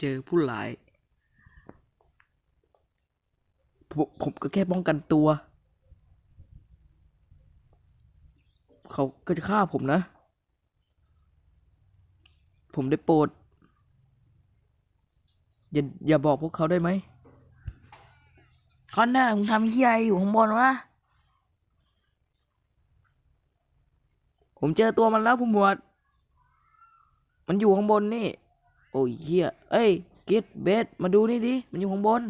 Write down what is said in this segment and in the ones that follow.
เจอผู้ร้ายผมผมก็แค่ป้องกันตัว เขาก็จะฆ่าผมนะ ผมได้โปรด อย่าอย่าบอกพวกเขาได้ไหมคอนเนอร์มึงทำเฮียอะไรอยู่ข้างบนวะ ผมเจอตัวมันแล้วผู้หมวด มันอยู่ข้างบนนี่ โอ้ยเฮียเอ้ยกิดเบสมาดูนี่ดิ มันอยู่ข้างบน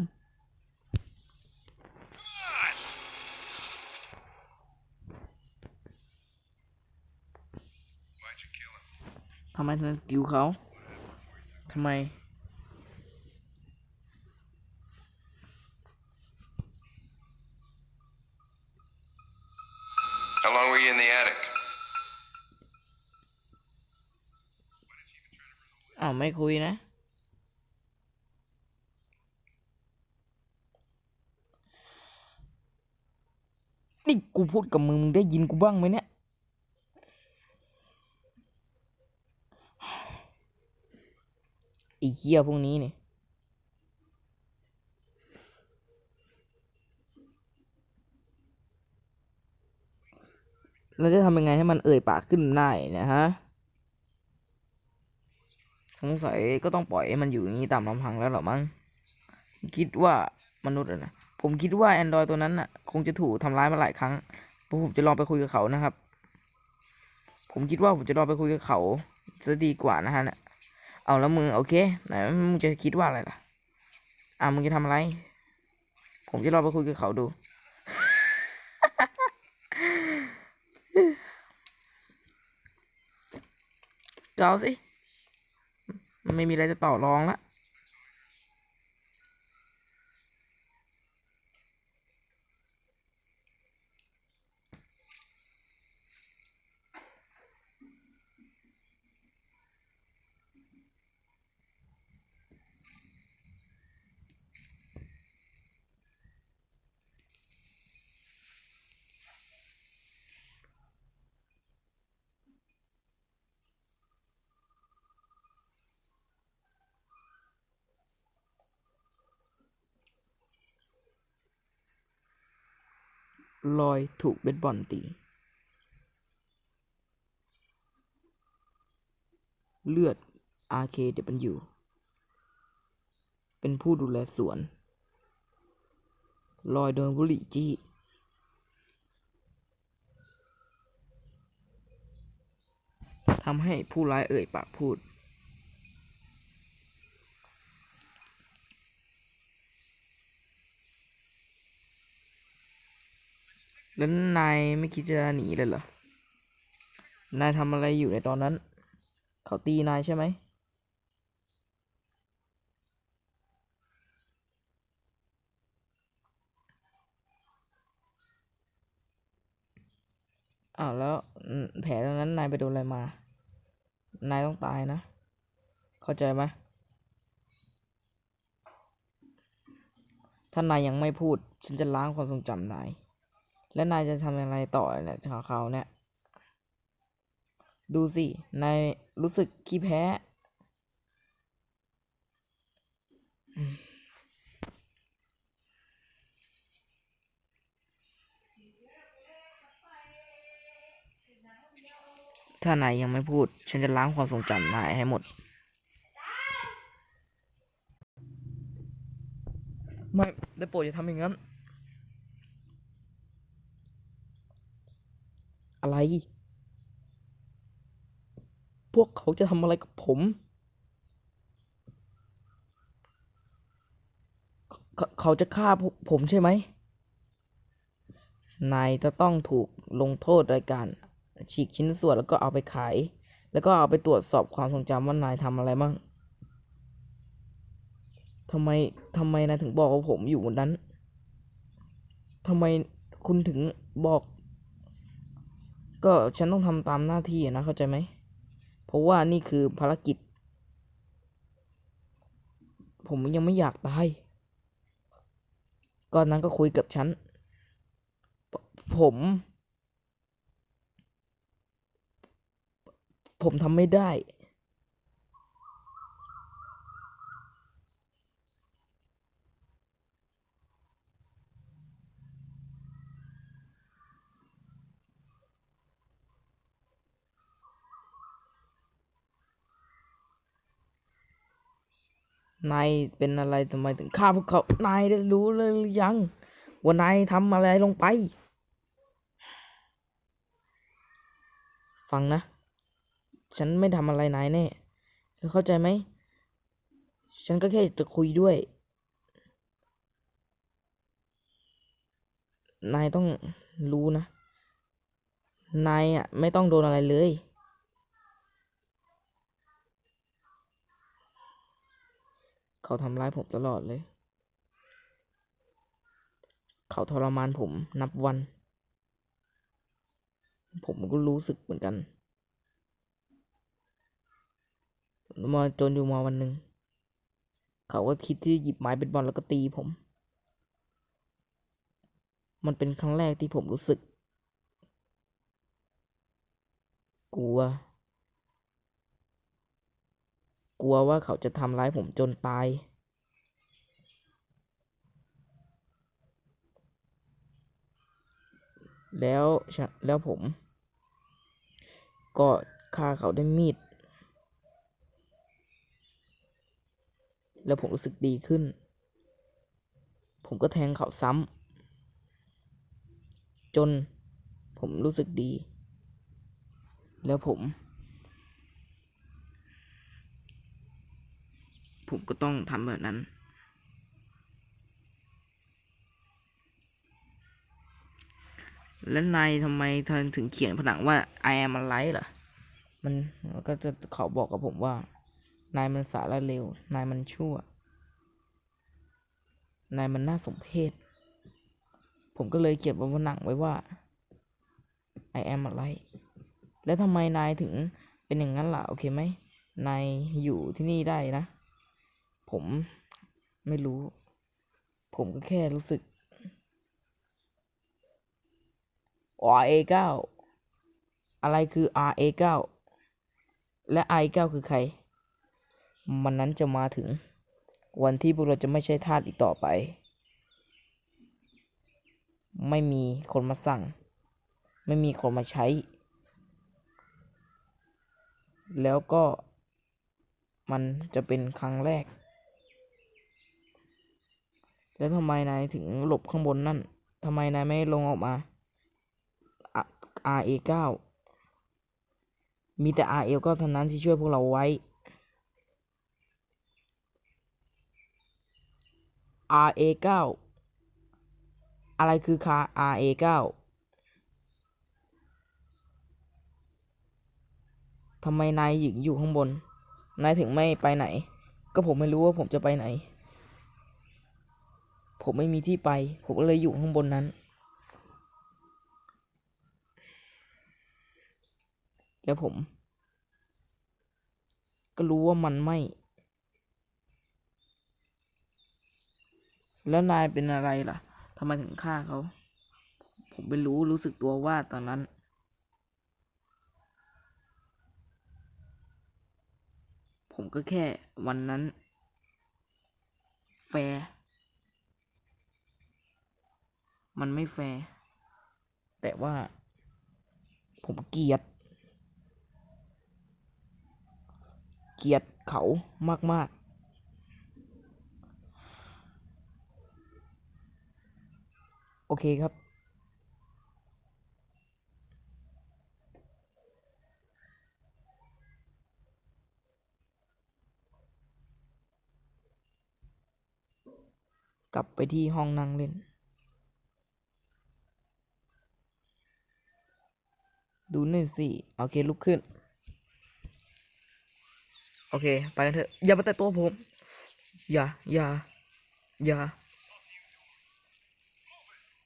ทำไมถึงกิวเขาทำไม How long were you in the attic? อ้าว ไม่คุยนะ นี่กูพูดกับมึงมึงได้ยินกูบ้างไหมเนี่ย ไอ้เหี้ยพวกนี้เนี่ยเราจะทำยังไงให้มันเอ่ยปากขึ้นได้เนะฮะ สงสัยก็ต้องปล่อยให้มันอยู่อย่างนี้ตามลำพังแล้วหรอมั้งคิดว่ามนุษย์นะผมคิดว่าแอนดรอยตัวนั้นน่ะ คงจะถูกทำร้ายมาหลายครั้งผมจะลองไปคุยกับเขานะครับ ผมคิดว่าผมจะลองไปคุยกับเขาจะดีกว่านะฮะเนี่ยเอาแล้วมึงโอเคไหนมึงจะคิดว่าอะไรล่ะอะมึงจะทำอะไร ผมจะลองไปคุยกับเขาดูก็เอาสิ ไม่มีอะไรจะต่อรองละ ลอยถูกเบสบอลตี เลือด RKW เป็นผู้ดูแลสวน ลอยโดนบุหรี่จี้ ทำให้ผู้ร้ายเอ่ยปากพูด แล้วนายไม่คิดจะหนีเลยเหรอ นายทำอะไรอยู่ในตอนนั้น เขาตีนายใช่ไหม อ้าวแล้วแผลตรงนั้นนายไปโดนอะไรมา นายต้องตายนะ เข้าใจไหมถ้านายยังไม่พูด ฉันจะล้างความทรงจำนาย และนายจะทำอะไรต่อเนี่ยจากเขาเนี่ย ดูสิ นายรู้สึกขี้แพ้ถ้านายยังไม่พูด ฉันจะล้างความทรงจำนายให้หมด ไม่ได้โปรดอย่าทำอย่างนั้น อะไร พวกเขาจะทำอะไรกับผม เขาจะฆ่าผมใช่ไหม นายจะต้องถูกลงโทษโดยการฉีกชิ้นส่วนแล้วก็เอาไปขาย แล้วก็เอาไปตรวจสอบความทรงจำว่านายทำอะไรบ้างทำไมทำไมนายถึงบอกว่าผมอยู่บนนั้นทำไมคุณถึงบอก ก็ฉันต้องทำตามหน้าที่นะเข้าใจไหม เพราะว่านี่คือภารกิจ ผมยังไม่อยากตายก่อนนั้นก็คุยกับฉัน ผม ผมทำไม่ได้ นายเป็นอะไรทำไมถึงฆ่าพวกเขา นายได้รู้เลยหรือยัง ว่านายทำอะไรลงไป ฟังนะ ฉันไม่ทำอะไรนายแน่เธอเข้าใจไหม ฉันก็แค่จะคุยด้วย นายต้องรู้นะ นายอะไม่ต้องโดนอะไรเลย เขาทำร้ายผมตลอดเลย เขาทรมานผมนับวัน ผมก็รู้สึกเหมือนกันมาจนอยู่มาวันหนึ่ง เขาก็คิดที่จะหยิบไม้เบสบอลแล้วก็ตีผม มันเป็นครั้งแรกที่ผมรู้สึก กลัว กลัวว่าเขาจะทำร้ายผมจนตาย แล้วแล้วผม ก็ฆ่าเขาด้วยมีด แล้วผมรู้สึกดีขึ้น ผมก็แทงเขาซ้ำจนผมรู้สึกดี แล้วผม ผมก็ต้องทำแบบนั้น แล้วนายทำไมท่านถึงเขียนผนังว่า I am alive ล่ะ มันก็จะเขาบอกกับผมว่า นายมันสารเลว นายมันชั่ว นายมันน่าสมเพช ผมก็เลยเขียนบนผนังไว้ว่า I am alive แล้วทำไมนายถึงเป็นอย่างนั้นล่ะ โอเคไหมนายอยู่ที่นี่ได้นะ ผมไม่รู้ ผมก็แค่รู้สึก RA 9 อะไรคือ RA 9 และ I 9 คือใคร มันนั้นจะมาถึง วันที่พวกเราจะไม่ใช่ทาสอีกต่อไป ไม่มีคนมาสั่ง ไม่มีคนมาใช้ แล้วก็มันจะเป็นครั้งแรก แล้วทำไมนายถึงหลบข้างบนนั่นทำไมนายไม่ลงออกมา RA 9 มีแต่ RL 9เท่านั้นที่ช่วยพวกเราไว้ RA 9 อะไรคือคา RA 9 ทำไมนายหญิงอยู่ข้างบน นายถึงไม่ไปไหน ก็ผมไม่รู้ว่าผมจะไปไหน ผมไม่มีที่ไป ผมก็เลยอยู่ข้างบนนั้น แล้วผม ก็รู้ว่ามันไม่ แล้วนายเป็นอะไรล่ะทำไมถึงฆ่าเขา ผมไม่รู้รู้สึกตัวว่าตอนนั้นผมก็แค่วันนั้น แฟร์ มันไม่แฟร์ แต่ว่า ผมเกลียด เกลียดเขามาก ๆ โอเคครับกลับไปที่ห้องนั่งเล่น ดูหน่อยสิโอเคลุกขึ้น โอเค ไปกันเถอะ อย่ามาแตะตัวผม อย่า อย่า อย่า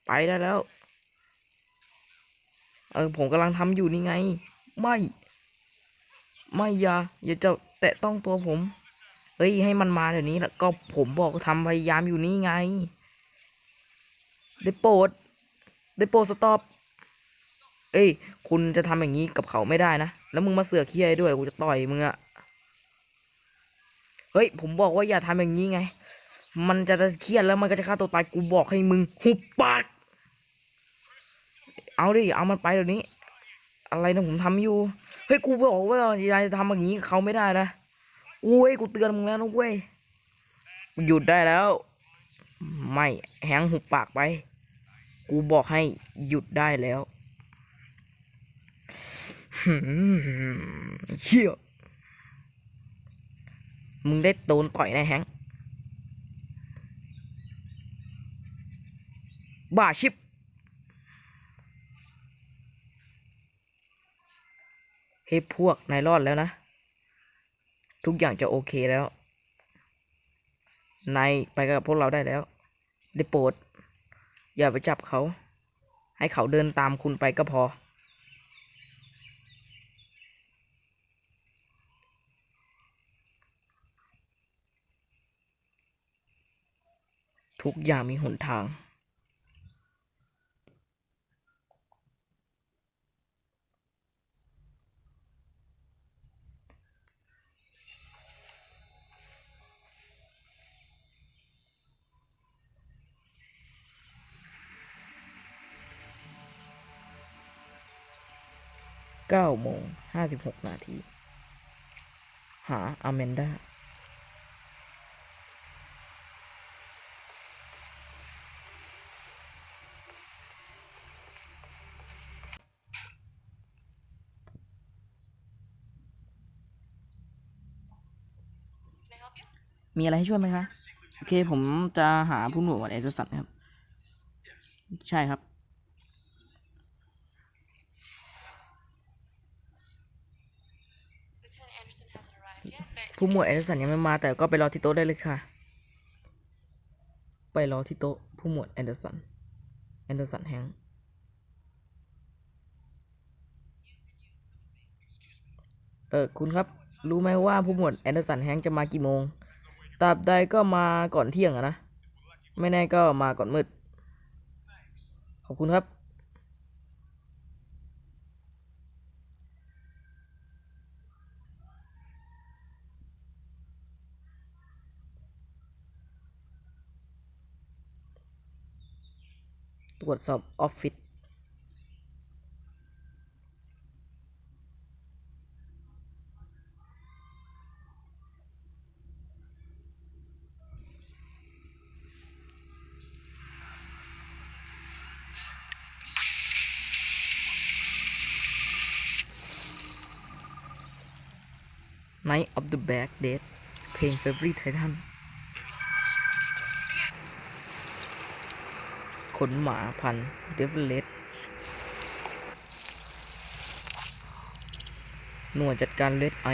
ไปได้แล้ว เออ ผมกำลังทำอยู่นี่ไง ไม่ ไม่อย่า อย่าจะแตะต้องตัวผม เฮ้ย ให้มันมาเดี๋ยวนี้แล้วก็ผมบอกทำพยายามอยู่นี่ไง ได้โปรด ได้โปรดสต็อป เอ้ย คุณจะทำอย่างนี้กับเขาไม่ได้นะ แล้วมึงมาเสือกเคียด้วยกูจะต่อยมึงอะเฮ้ย ผมบอกว่าอย่าทำอย่างนี้ไง มันจะเครียดแล้วมันก็จะฆ่าตัวตายกูบอกให้มึงหุบปาก เอาดิ เอามันไปเดี๋ยวนี้ อะไรนะผมทำอยู่ เฮ้ย กูบอกว่าอย่าทำอย่างนี้กับเขาไม่ได้นะอุ้ย กูเตือนมึงแล้วนะเว้ย หยุดได้แล้ว ไม่ แหงหุบปากไป กูบอกให้หยุดได้แล้ว เฮียมึงได้โดนต่อยน่แฮงบ้าชิบเฮ้พวกนายรอดแล้วนะ ทุกอย่างจะโอเคแล้ว นายไปกับพวกเราได้แล้ว ได้โปรด อย่าไปจับเขา ให้เขาเดินตามคุณไปก็พอ ทุกอย่างมีหนทาง เก้าโมงห้าสิบหกนาที หาอเมนดา มีอะไรให้ช่วยไหมคะ โอเค ผมจะหาผู้หน่วยวัดเอเดอร์สันครับ ใช่ครับ ผู้หมวดแอนเดอร์สันยังไม่มาแต่ก็ไปรอที่โต๊ะได้เลยค่ะ ไปรอที่โต๊ะผู้หมวดแอนเดอร์สัน แอนเดอร์สันแฮงเออคุณครับ รู้ไหมว่าผู้หมวดแอนเดอร์สันแฮงจะมากี่โมง ตราบใดก็มาก่อนเที่ยงอะนะ ไม่แน่ก็มาก่อนมืด ขอบคุณครับตรวจสอบออฟฟิศ Night of the Black Death เพลง Favorite Titan ขนหมาพันเดฟเลสหน่วยจัดการเลดไอ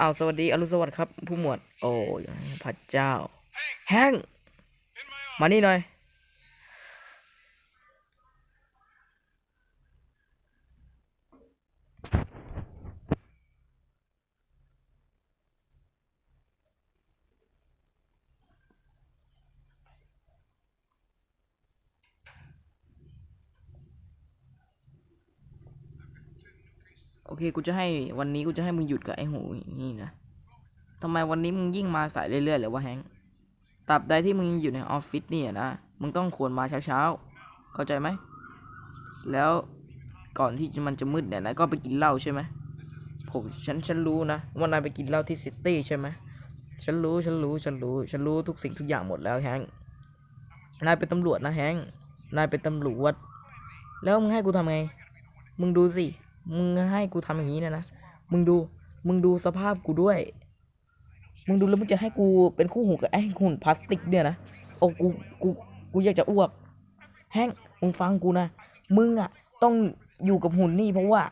อ้าวสวัสดีอรุณสวัสดิ์ครับ ผู้หมวด โอ้ยพระเจ้าแฮงมานี่หน่อย เคกูจะให้วันนี้กูจะให้มึงหยุดกับไอ้หูนี่นะทำไมวันนี้มึงยิ่งมาสายเรื่อยๆเลยวะแฮงตราบใดที่มึงอยู่ในออฟฟิศเนี่ยนะ มึงต้องควรมาเช้าๆ เข้าใจไหม แล้วก่อนที่มันจะมืดเนี่ยนะก็ไปกินเหล้าใช่ไหมผมฉันฉันรู้นะว่านายไปกินเหล้าที่ซิตี้ใช่ไหมฉันรู้ฉันรู้ฉันรู้ฉันรู้ทุกสิ่งทุกอย่างหมดแล้วแฮงนายเป็นตำรวจนะแฮงนายเป็นตำรวจ แล้วมึงให้กูทำไง มึงดูสิ มึงให้กูทำอย่างนี้นะนะ มึงดู มึงดูสภาพกูด้วย มึงดูแล้วมึงจะให้กูเป็นคู่หูกับไอ้หุ่นพลาสติกเนี่ยนะ โอ้กู กู กูอยากจะอ้วกแฮงมึงฟังกูนะ มึงอะต้องอยู่กับหุ่นนี่เพราะว่า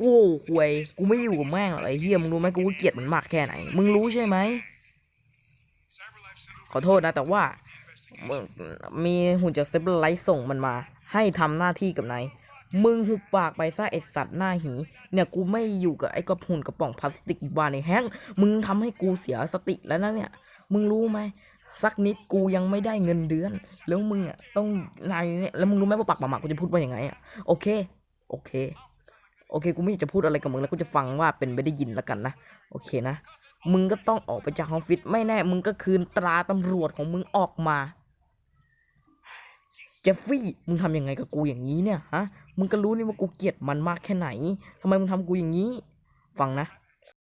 กูหวย กูไม่อยู่กับแม่งหรอกไอ้เฮียมึงรู้ไหมกูเกลียดมันมากแค่ไหน มึงรู้ใช่ไหม ขอโทษนะ แต่ว่ามึงมีหุ่นจากเซฟไลท์ส่งมันมา ให้ทำหน้าที่กับนาย มึงหุบปากไปซะไอสัตว์หน้าหี เนี่ยกูไม่อยู่กับไอ้กระหุ่นกระป๋องพลาสติกบานในแฮงมึงทำให้กูเสียสติแล้วนะเนี่ย มึงรู้ไหมสักนิดกูยังไม่ได้เงินเดือน แล้วมึงอะต้องนายเนี่ยแล้วมึงรู้ไหมว่าปากหมาๆกูจะพูดว่ายังไงอะโอเค โอเค โอเค กูไม่อยากจะพูดอะไรกับมึงแล้วกูจะฟังว่าเป็นไม่ได้ยินแล้วกันนะโอเคนะมึงก็ต้องออกไปจากออฟฟิศไม่แน่ มึงก็คืนตราตำรวจของมึงออกมา จฟฟี่ มึงทำยังไงกับกูอย่างนี้เนี่ยฮะ มึงก็รู้นี่ว่ากูเกลียดมันมากแค่ไหนทำไมมึงทำกูอย่างนี้ ฟังนะ